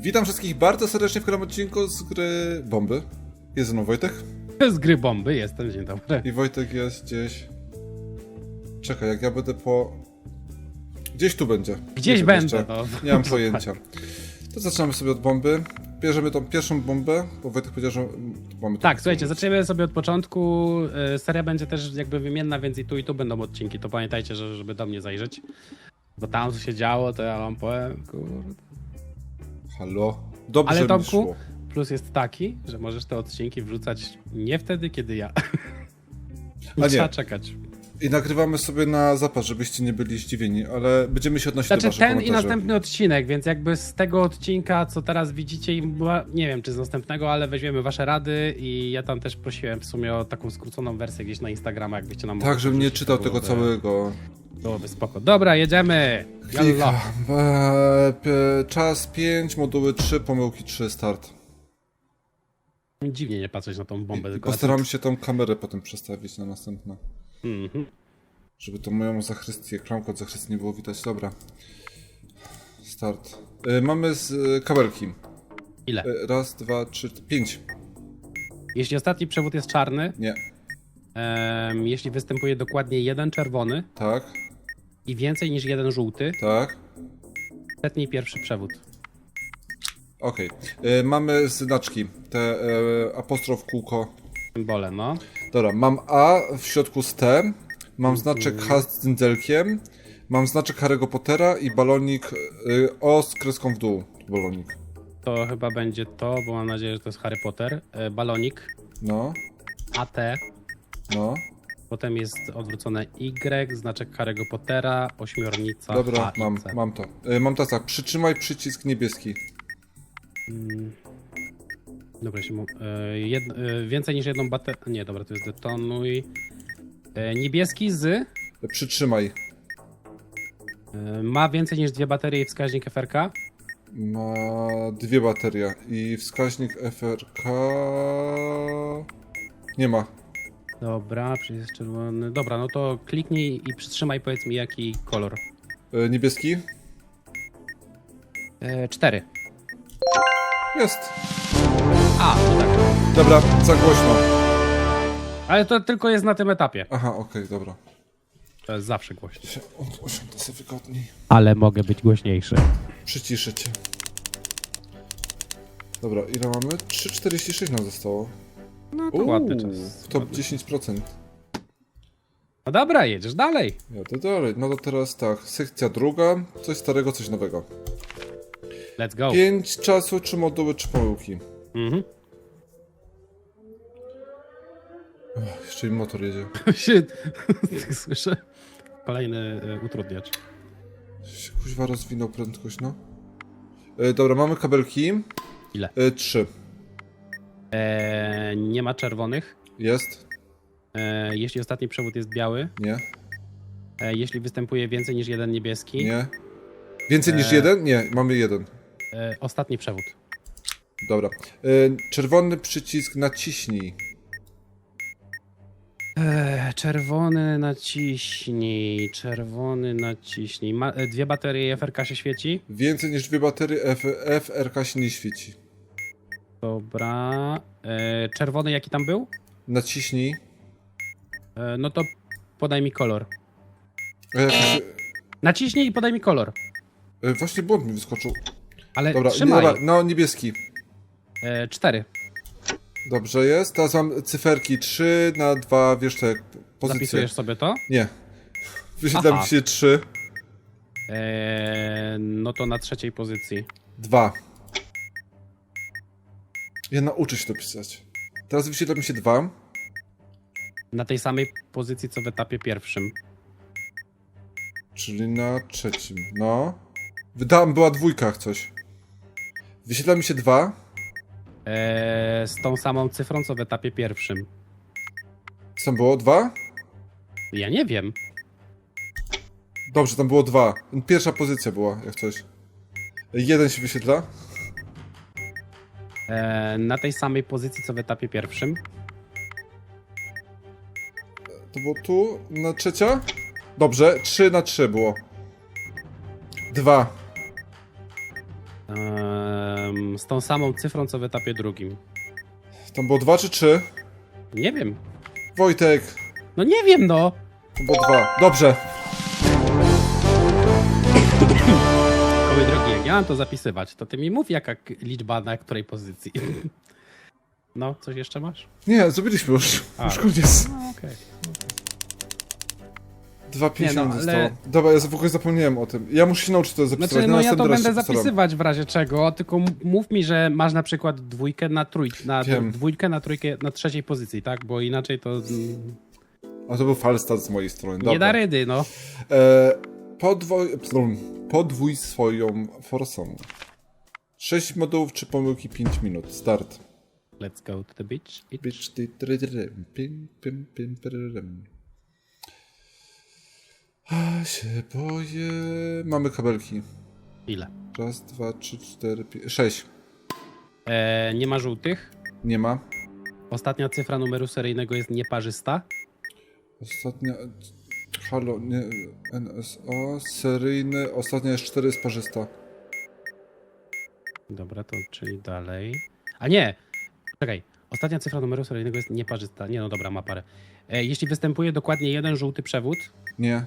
Witam wszystkich bardzo serdecznie w kolejnym odcinku z gry Bomby. Jest ze mną Wojtek. Z gry bomby jestem, dzień dobry. I Wojtek jest gdzieś... Czekaj, jak ja będę po... Gdzieś tu będzie. Gdzieś będę, no. Nie mam pojęcia. To zaczynamy sobie od bomby. Bierzemy tą pierwszą bombę, bo Wojtek powiedział, że mamy Tak, słuchajcie, zaczniemy sobie od początku. Y, Seria będzie też jakby wymienna, więc i tu i tu będą odcinki. To pamiętajcie, że, żeby do mnie zajrzeć. Bo tam co się działo, to ja wam powiem, kurde. Halo? Dobrze Ale Tomku, szło. plus jest taki, że możesz te odcinki wrzucać nie wtedy, kiedy ja. Nie. Trzeba czekać. I nagrywamy sobie na zapas, żebyście nie byli zdziwieni, ale będziemy się odnosić do Znaczy waszych ten i komentarzy. następny odcinek, więc jakby z tego odcinka, co teraz widzicie, i była- nie wiem czy z następnego, ale weźmiemy wasze rady i ja tam też prosiłem w sumie o taką skróconą wersję gdzieś na Instagrama, jakbyście nam Tak, mogli żebym nie wrzucić, czytał to tego byłoby- całego. Byłoby spoko. Dobra, jedziemy! Jalla. Klika. Eee, p- czas 5, moduły 3, pomyłki 3, start. Dziwnie nie patrzeć na tą bombę, tylko Postaram się tą kamerę potem przestawić na następne. Mhm. Żeby tą moją zachrystię, klamkę od zachrystii nie było widać. Dobra. Start. E, mamy z e, kabelki. Ile? E, raz, dwa, trzy, pięć. Jeśli ostatni przewód jest czarny, Nie. em, jeśli występuje dokładnie jeden czerwony Tak, i więcej niż jeden żółty, tak. setnij pierwszy przewód. Okej. E, Mamy znaczki. Te e, apostrof kółko. Symbole, no. Dobra, mam A w środku z T. Mam znaczek H z cyndzelkiem. Mam znaczek Harry'ego Pottera i balonik e, O z kreską w dół. Balonik. To chyba będzie to, bo mam nadzieję, że to jest Harry Potter. E, Balonik, No, AT, no. Potem jest odwrócone Y, znaczek Harry'ego Pottera, ośmiornica Dobra, i mam, C. mam to. E, Mam tak, przytrzymaj przycisk niebieski. Mm. Dobra, jeśli mu, e, jed, e, więcej niż jedną baterię. Nie, dobra, to jest detonuj. E, niebieski z E, Przytrzymaj. e, ma więcej niż dwie baterie i wskaźnik FRK. Ma dwie baterie i wskaźnik FRK... Nie ma. Dobra, przycisk czerwony. Dobra, no to kliknij i przytrzymaj, powiedz mi jaki kolor. E, Niebieski? E, cztery. Jest. A, no tak. Dobra, za głośno. Ale to tylko jest na tym etapie. Aha, okej, dobra. To jest zawsze głośno. Się od- Usiądę sobie wygodniej. Ale mogę być głośniejszy. Przyciszę cię. Dobra, ile mamy? 3,46 nam zostało. No to Uuu, ładny czas. top Ładny. 10%. No dobra, jedziesz dalej. Jadę dalej. No to teraz tak, sekcja druga. Coś starego, coś nowego. Let's go. 5 czasu, czy moduły, czy pomyłki. Mhm. Ech, jeszcze mi motor jedzie. Się- Słyszę. Kolejny e, utrudniacz. Się kuźwa rozwinął prędkość, no. E, dobra, mamy kabelki. Ile? E, trzy. E, nie ma czerwonych. Jest? E, jeśli ostatni przewód jest biały. Nie? E, jeśli występuje więcej niż jeden niebieski. Nie? Więcej niż jeden? Nie, mamy jeden. Ostatni przewód. Dobra. Czerwony przycisk naciśnij. Czerwony naciśnij. Czerwony naciśnij. Ma, dwie baterie FRK się świeci. Więcej niż dwie baterie F, FRK się nie świeci. Dobra. E, czerwony jaki tam był? Naciśnij. E, no to podaj mi kolor. E, Naciśnij i podaj mi kolor. e, właśnie błąd mi wyskoczył. Ale Dobra, nie, trzymaj. dobra, no niebieski. E, cztery. Dobrze jest. Teraz mam cyferki 3 na 2, wiesz te pozycje. Zapisujesz sobie to? Nie. Wyświetla mi Aha. się 3, E, no to na trzeciej pozycji. 2. Ja nauczę się to pisać. Teraz wyświetla mi się 2. Na tej samej pozycji co w etapie pierwszym. Czyli na trzecim. No. Wydałem, była dwójka coś. Wyświetla mi się 2. E, z tą samą cyfrą co w etapie pierwszym. Co tam było? 2? Ja nie wiem. Dobrze, tam było 2. Pierwsza pozycja była, jak coś. Jeden się wyświetla. E, na tej samej pozycji co w etapie pierwszym. To było tu, na trzecia? Dobrze, 3 na 3 było. 2. E, em, z tą samą cyfrą, co w etapie drugim. Tam było dwa czy trzy? Nie wiem. Wojtek, No nie wiem, no! to było dwa. Dobrze. Ja mam to zapisywać, to ty mi mów, jaka liczba na której pozycji. No, coś jeszcze masz? Nie, zrobiliśmy już. A. Już koniec. No, okej. Dwa pięć Nie, no, ale- zostało. Dobra, ja w ogóle zapomniałem o tym. Ja muszę się nauczyć to zapisywać. Znaczy, na no ja to raz będę się postaram. zapisywać w razie czego, tylko m- mów mi, że masz na przykład dwójkę na trójkę, na Wiem. dwójkę na trójkę, na trzeciej pozycji, tak? Bo inaczej to mm, A to był falstart z mojej strony. Dobra. nie da rydy, no. E, podwoj... Podwój swoją forsą. 6 modułów czy pomyłki 5 minut. Start. Let's go to the beach. It- Bitch, ty, try, try, pim, pim, pim, pryrym. A się boję. Mamy kabelki. Ile? Raz, dwa, trzy, cztery, pięć, sześć. E, nie ma żółtych. Nie ma. Ostatnia cyfra numeru seryjnego jest nieparzysta. Ostatnia. Halo, nie. NSO. Seryjny. Ostatnia jest 4 jest parzysta. Dobra, to czyli dalej. A nie! Czekaj. Ostatnia cyfra numeru seryjnego jest nieparzysta. Nie, no dobra, ma parę. E, jeśli występuje dokładnie jeden żółty przewód, Nie.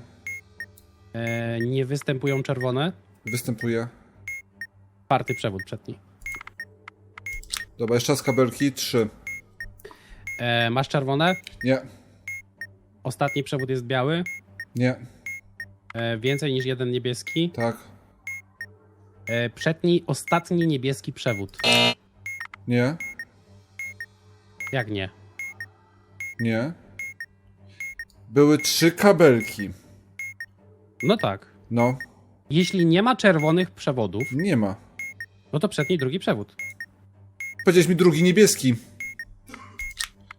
e, nie występują czerwone, Występuje. party przewód przedni. Dobra, jeszcze raz kabelki. 3. E, masz czerwone, Nie. Ostatni przewód jest biały, Nie. e, więcej niż jeden niebieski, Tak. e, przedni, ostatni niebieski przewód. Nie. Jak nie? Nie. Były trzy kabelki. No tak. No. Jeśli nie ma czerwonych przewodów, Nie ma. no to przedni drugi przewód. Powiedziałeś mi drugi niebieski.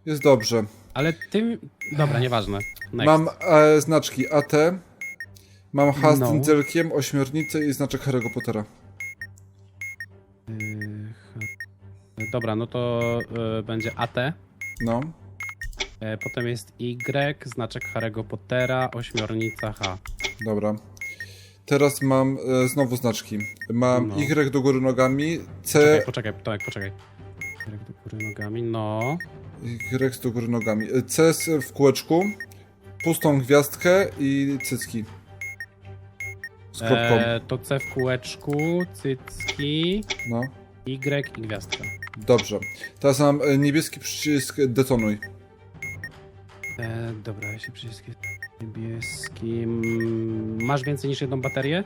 Jest dobrze. Ale tym... Dobra, nieważne. Next. Mam e, znaczki AT. Mam H z No. ośmiornicę i znaczek Harry'ego Pottera. Yy, Dobra, no to y, będzie AT. No. E, potem jest Y, znaczek Harry'ego Pottera, ośmiornica H. Dobra. Teraz mam e, znowu znaczki. Mam No. Y do góry nogami, C, Czekaj, poczekaj, Tomek, poczekaj. Y do góry nogami, no. Y do góry nogami. E, C s- w kółeczku, pustą gwiazdkę i cycki. Z kropką. E, to C w kółeczku, cycki, No. Y i gwiazdka. Dobrze. Teraz mam e, niebieski przycisk detonuj. E, dobra, jeśli przycisk jest niebieski... mm, Masz więcej niż jedną baterię?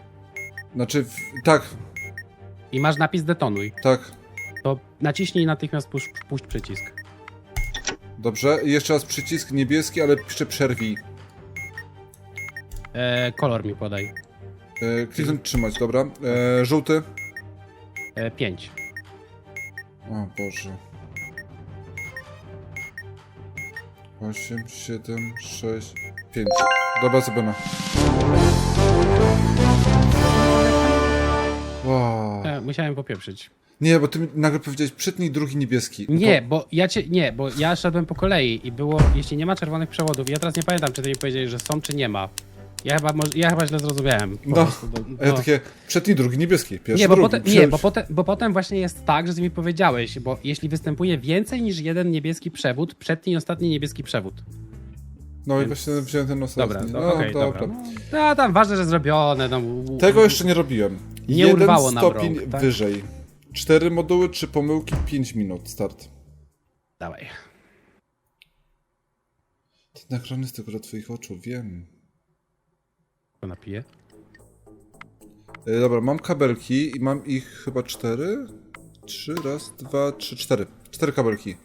Znaczy, w, tak, I masz napis detonuj. tak. To naciśnij natychmiast puść przycisk. Dobrze. Jeszcze raz przycisk niebieski, ale jeszcze przerwij. E, kolor mi podaj. E, kliknąć trzymać, dobra. E, żółty. E, 5. O Boże. 8, 7, 6, 5. Dobra, zrobione. Wow. E, musiałem popieprzyć. Nie, bo ty mi nagle powiedziałeś przedni, drugi niebieski. Nie, To, bo ja cię, nie, bo ja szedłem po kolei i było, jeśli nie ma czerwonych przewodów, ja teraz nie pamiętam, czy ty mi powiedziałeś, że są, czy nie ma. Ja chyba, może- ja chyba źle zrozumiałem. po No, prostu, a ja no. takie przedni, drugi niebieski. Pierwszy, Nie, bo, drugi. potem, nie bo, potem, bo potem właśnie jest tak, że ty mi powiedziałeś, bo jeśli występuje więcej niż jeden niebieski przewód, przedni i ostatni niebieski przewód. No i właśnie wziąłem ten ostatni. Dobra, no, no, okej, dobra. No, tam ważne, że zrobione. No, u- Tego jeszcze nie robiłem. Nie Jeden urwało nam stopień rąk, tak? wyżej. Cztery moduły, trzy pomyłki, 5 minut. Start. Dawaj. To nagrany z tego do twoich oczu, wiem. To napiję. E, dobra, mam kabelki i mam ich chyba cztery. Trzy, raz, dwa, trzy, cztery. Cztery kabelki.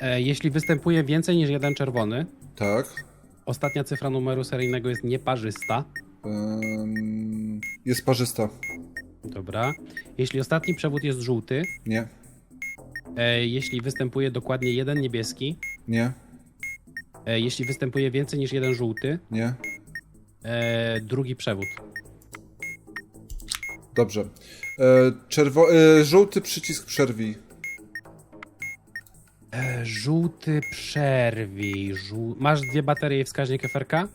E, jeśli występuje więcej niż jeden czerwony, Tak. ostatnia cyfra numeru seryjnego jest nieparzysta. Jest parzysta. Dobra. Jeśli ostatni przewód jest żółty, Nie, e, jeśli występuje dokładnie jeden niebieski, nie, e, jeśli występuje więcej niż jeden żółty, nie. e, drugi przewód. Dobrze. E, czerwo... E, żółty przycisk przerwij. E, żółty przerwij. Żół... Masz dwie baterie i wskaźnik FRK?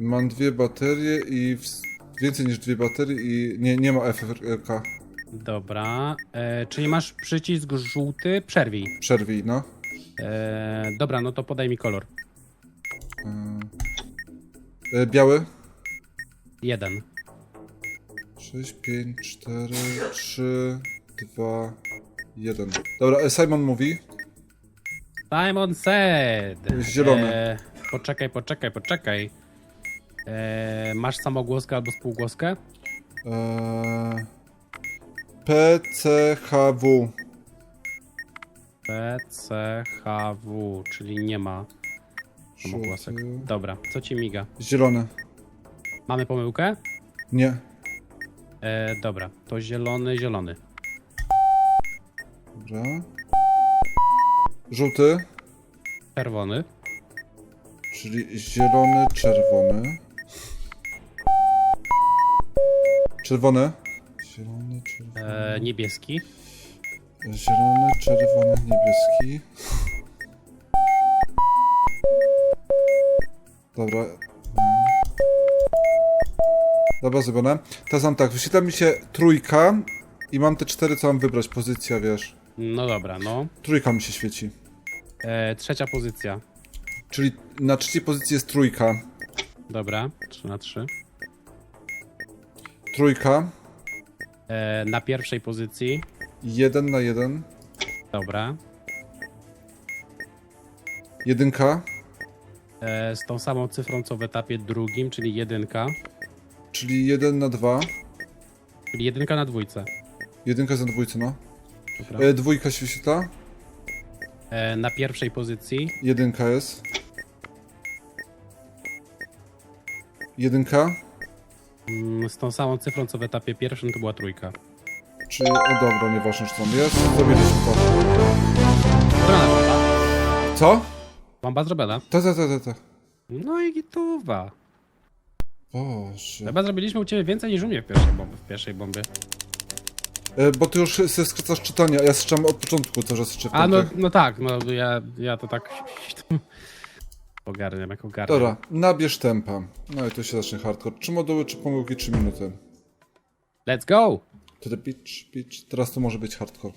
Mam dwie baterie i... W... Więcej niż dwie baterie i... Nie, nie ma FRK. Dobra. E, czyli masz przycisk żółty, przerwij. Przerwij, no. E, dobra, no to podaj mi kolor. E, biały. Jeden. 6, 5, 4, 3, 2, 1. Dobra, e, Simon mówi. Simon said. Jest zielony. E, poczekaj, poczekaj, poczekaj. E, masz samogłoskę albo spółgłoskę? E, PCHW. PCHW, czyli nie ma samogłosek. Żółty. Dobra, co ci miga? Zielony. Mamy pomyłkę? Nie. E, dobra, to zielony, zielony. Dobra. Żółty, Czerwony. czyli zielony, czerwony. Czerwony. Zielony, czerwony. E, niebieski. Zielony, czerwony, niebieski. Dobra. Dobra, zrobione. Teraz mam tak, wyświetla mi się trójka i mam te cztery, co mam wybrać, pozycja, wiesz. No dobra, no. Trójka mi się świeci. E, trzecia pozycja. Czyli na trzeciej pozycji jest trójka. Dobra, 3 na 3. Trójka, E, na pierwszej pozycji. jeden na jeden. Dobra. Jedynka, E, z tą samą cyfrą co w etapie drugim, czyli jedynka. czyli jeden na dwa. Czyli jedynka na dwójce. Jedynka na dwójce, no. Dobra. E, dwójka się wyświetla. E, na pierwszej pozycji. Jedynka jest. Jedynka, Mm, z tą samą cyfrą co w etapie pierwszym to była trójka. czyli... O dobra, nieważne, czy tam jest. Zrobiliśmy to. Zrobiona bomba. Co? Bomba zrobiona. Ta, ta, ta, ta, ta. No i gituwa. Boże. Chyba zrobiliśmy u ciebie więcej niż u mnie w pierwszej, bomby, w pierwszej bombie. E, bo ty już sobie skracasz czytanie, a ja strzam od początku czas jeszcze w A no, no tak, no ja, ja to tak ogarniam jak ogarniam. Dobra, nabierz tempa. No i tu się zacznie hardcore. Czy moduły, czy pomyłki, czy minuty. Let's go! To the pitch, pitch. Teraz to może być hardcore.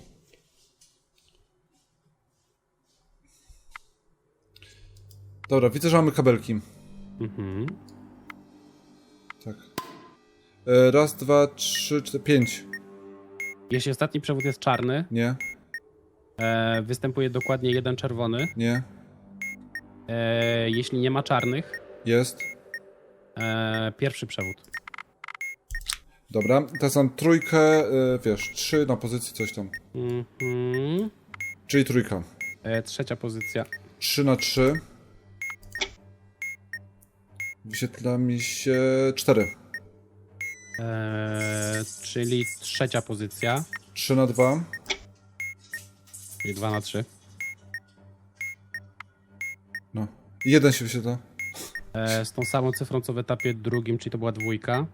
Dobra, widzę, że mamy kabelki. Mhm. Tak. E, raz, dwa, trzy, cztery, pięć. Jeśli ostatni przewód jest czarny, Nie, e, występuje dokładnie jeden czerwony. nie, E, jeśli nie ma czarnych, jest. e, pierwszy przewód. Dobra, teraz mam trójkę, e, wiesz, trzy na pozycji coś tam. Mhm. Czyli trójka. E, trzecia pozycja. 3 na 3. Wyświetla mi się 4. E, czyli trzecia pozycja. 3 na 2. Czyli 2 na 3. jeden się wyświetla. E, z tą samą cyfrą co w etapie drugim, czyli to była dwójka.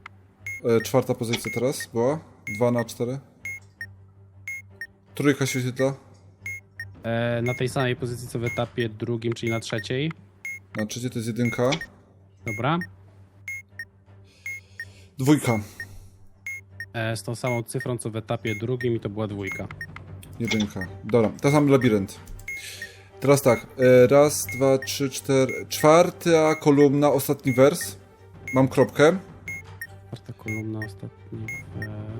E, czwarta pozycja teraz była. 2 na 4. Trójka się wyświetla. E, na tej samej pozycji co w etapie drugim, czyli na trzeciej. Na trzeciej to jest jedynka. Dobra. Dwójka. E, z tą samą cyfrą co w etapie drugim i to była dwójka. Jedynka. Dobra, teraz mam labirynt. Teraz tak. E, raz, dwa, trzy, cztery. Czwarta kolumna, ostatni wers. Mam kropkę. Czwarta kolumna, ostatni wers.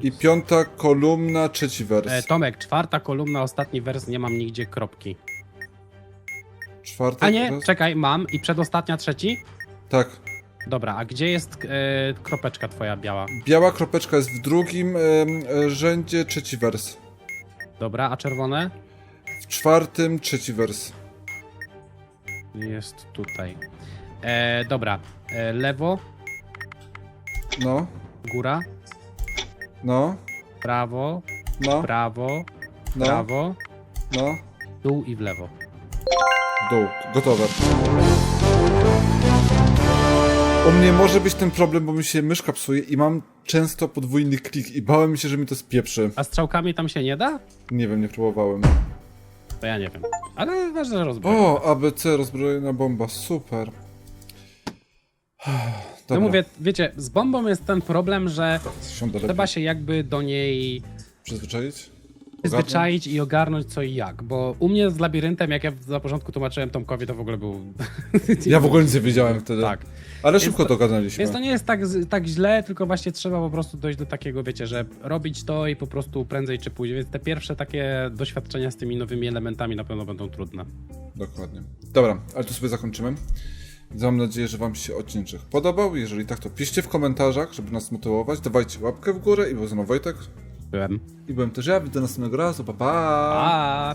I piąta kolumna, trzeci wers. E, Tomek, czwarta kolumna, ostatni wers, nie mam nigdzie kropki. Czwarta A nie, wers. czekaj, mam. I przedostatnia trzeci? Tak. Dobra, a gdzie jest e, kropeczka twoja biała? Biała kropeczka jest w drugim e, rzędzie, trzeci wers. Dobra, a czerwone? W czwartym, trzeci wers. Jest tutaj. E, dobra, e, lewo, No, góra, no, prawo, no, prawo, no, prawo, no. dół i w lewo. Dół. Gotowe. U mnie może być ten problem, bo mi się myszka psuje i mam często podwójny klik i bałem się, że mi to spieprzy. A strzałkami tam się nie da? Nie wiem, nie próbowałem. To ja nie wiem. Ale ważne, rozbroję. O, ABC, rozbrojona bomba, super. No Dobra, mówię, wiecie, z bombą jest ten problem, że siądę lepiej. trzeba się jakby do niej Przyzwyczaić? Przyzwyczaić i ogarnąć co i jak, bo u mnie z labiryntem, jak ja na początku tłumaczyłem Tomkowi, to w ogóle był... Ja w ogóle nic nie wiedziałem wtedy. Tak. Ale szybko to- to ogarnęliśmy. Więc to nie jest tak, z- tak źle, tylko właśnie trzeba po prostu dojść do takiego, wiecie, że robić to i po prostu prędzej czy później. Więc te pierwsze takie doświadczenia z tymi nowymi elementami na pewno będą trudne. Dokładnie. Dobra, ale tu sobie zakończymy. Mam nadzieję, że Wam się odcinek podobał. Jeżeli tak, to piszcie w komentarzach, żeby nas motywować. Dawajcie łapkę w górę i był ze mną Wojtek. Byłem. I byłem też ja. Widzę następnego razu. Pa, pa! A.